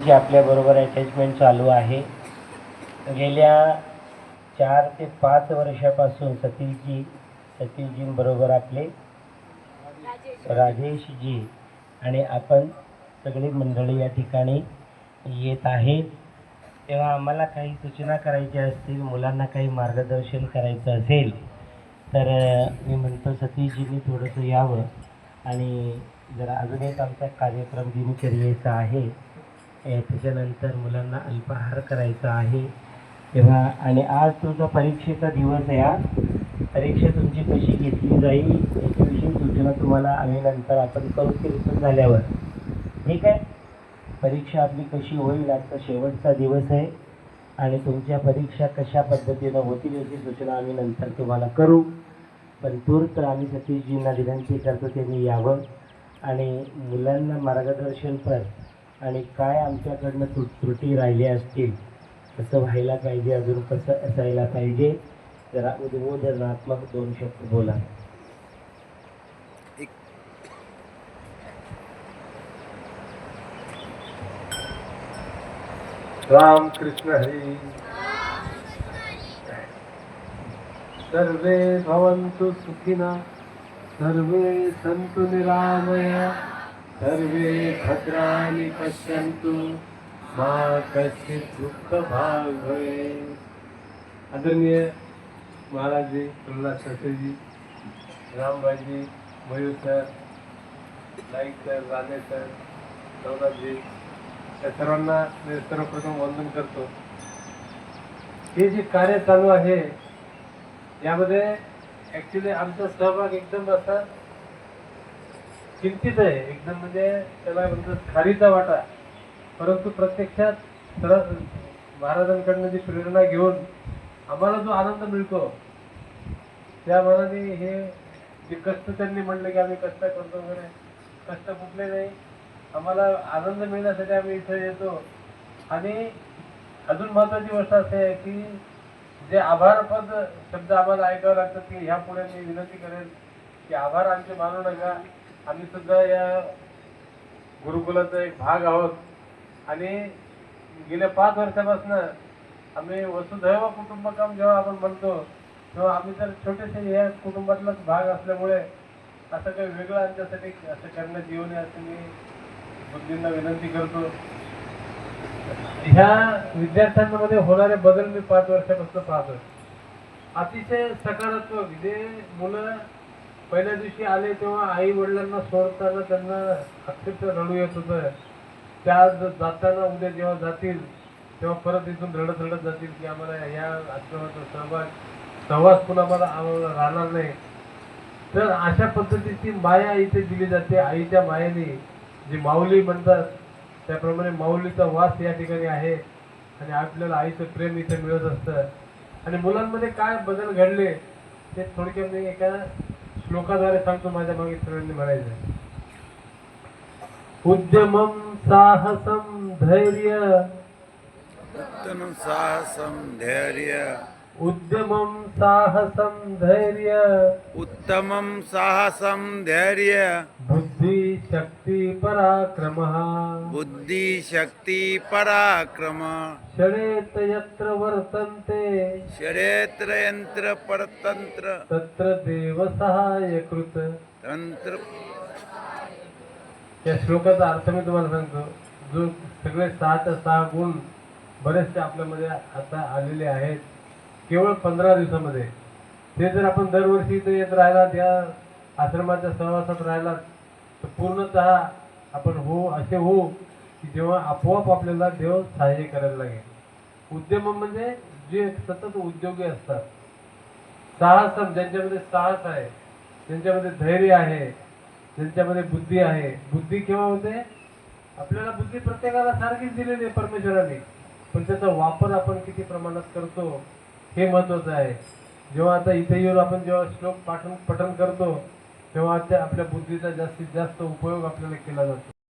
जी आपल्याबरोबर अटॅचमेंट चालू आहे. गेल्या चार ते पाच वर्षापासून सतीशजी सतीशजींबरोबर आपले राजेशजी आणि आपण सगळी मंडळी या ठिकाणी येत आहेत. तेव्हा आम्हाला काही सूचना करायच्या असतील मुलांना काही मार्गदर्शन करायचं असेल तर मी म्हणतो सतीशजींनी थोडंसं यावं आणि जरा अजून एक आमचा कार्यक्रम दिनचर्येचा आहे. त्याच्यानंतर मुलांना अल्पाहार करायचा आहे. तेव्हा आणि आज तुमचा परीक्षेचा दिवस आहे आज परीक्षा तुमची कशी घेतली जाईल याच्याविषयी सूचना तुम्हाला आम्ही नंतर आपण करू कीर्तन झाल्यावर. ठीक आहे? परीक्षा आपली कशी होईल आजचा शेवटचा दिवस आहे. आणि तुमच्या परीक्षा कशा पद्धतीनं होतील याची सूचना आम्ही नंतर तुम्हाला करू. पण तूर्त आम्ही सतीशजींना विनंती करतो त्यांनी यावं. आणि मुलांना मार्गदर्शनपर आणि काय आमच्याकडनं तु त्रुटी राहिल्या असतील कसं व्हायला पाहिजे अजून कसं असायला पाहिजे जरा उद्बोधनात्मक दोन शब्द बोला. राम कृष्ण हरी. सर्वे भवन्तु सुखिना सर्वे सन्तु निरामया। सर्वे भद्राणि पश्यन्तु मा कश्चित् दुःखभाग् भवेत् आदरणीय Maharaj ji Pralhad Shastriji Rambaiji Mayur sir Naik sir Raje sir Navnathji त्या सर्वांना मी सर्वप्रथम वंदन करतो. हे जे कार्य चालू आहे यामध्ये ॲक्च्युली आमचा सहभाग एकदम असा किंचित आहे. एकदम म्हणजे त्याला म्हणतात खारीचा वाटा. परंतु प्रत्यक्षात सरळ महाराजांकडनं जी प्रेरणा घेऊन आम्हाला जो आनंद मिळतो त्या मनाने हे जे कष्ट त्यांनी म्हणले की आम्ही कष्ट करतो वगैरे कष्ट कुठले नाही. आम्हाला आनंद मिळण्यासाठी आम्ही इथे येतो. आणि अजून महत्वाची गोष्ट अशी आहे की जे आभारपद शब्द आम्हाला ऐकावे लागतात की ह्या पुढे मी विनंती करेन की आभार आमचे मानू नका. आम्ही सुद्धा या गुरुकुलाचा एक भाग आहोत. आणि गेल्या पाच वर्षापासून आम्ही वसुधैव कुटुंबकम जेव्हा आपण म्हणतो तेव्हा आम्ही तर छोटेसे या कुटुंबातलाच भाग असल्यामुळे असं काही वेगळं आमच्यासाठी असं करण्यात येऊ नये असं मी बुद्धींना विनंती करतो. ह्या विद्यार्थ्यांमध्ये होणारे बदल मी पाच वर्षापासून पाहतोय. अतिशय सकारात्मक जे मुलं पहिल्या दिवशी आले तेव्हा आई वडिलांना सोडताना त्यांना अक्षरशः रडू येत होतं. त्या जाताना उद्या जेव्हा जातील तेव्हा परत इथून रडत रडत जातील की आम्हाला ह्या आश्रमाचा सहभाग सहवास पुन्हा आम्हाला आम्हाला राहणार नाही. तर अशा पद्धतीची माया इथे दिली जाते. आईच्या मायेने जी माऊली म्हणतात त्याप्रमाणे माऊलीचा वास या ठिकाणी आहे आणि आपल्याला आईचं प्रेम इथे मिळत असतं. आणि मुलांमध्ये काय बदल घडले ते थोडक्यात मी एका श्लोकाद्वारे सांगतो माझ्या मागे सर्वांनी म्हणायचं. उद्यमम साहसम धैर्य. साहसम धैर्य. उद्यमम साहसम धैर्य। उत्तमं साहसं धैर्य। बुद्धी शक्ती पराक्रम। बुद्धिशक्ती पराक्रम। षडेत यत्र वर्तन्ते। षडेत्र यंत्र परतंत्र तत्र देव सहायकृत। तंत्र या श्लोकाचा अर्थ मी तुम्हाला सांगतो. जो सगळे सहाच्या सहा गुण बरेचसे आपल्यामध्ये आता आलेले आहेत. केवळ पंधरा दिवसामध्ये. ते जर आपण दरवर्षी इथे येत राहिला त्या आश्रमाच्या सहवासात राहिला तर पूर्णतः आपण हो असे हो की जेव्हा आपोआप आपल्याला देव सहाय्य करायला लागेल. उद्यम म्हणजे जे सतत उद्योगी असतात. साहस ज्यांच्यामध्ये साहस आहे ज्यांच्यामध्ये धैर्य आहे ज्यांच्यामध्ये बुद्धी आहे. बुद्धी केव्हा होते? आपल्याला बुद्धी प्रत्येकाला सारखीच दिलेली आहे परमेश्वराने. पण त्याचा वापर आपण किती प्रमाणात करतो हे महत्त्वाचं आहे. जेव्हा आता इथे येऊन आपण जेव्हा श्लोक पाठन पठन करतो तेव्हा त्या आपल्या बुद्धीचा जास्तीत जास्त उपयोग आपल्याला केला जातो.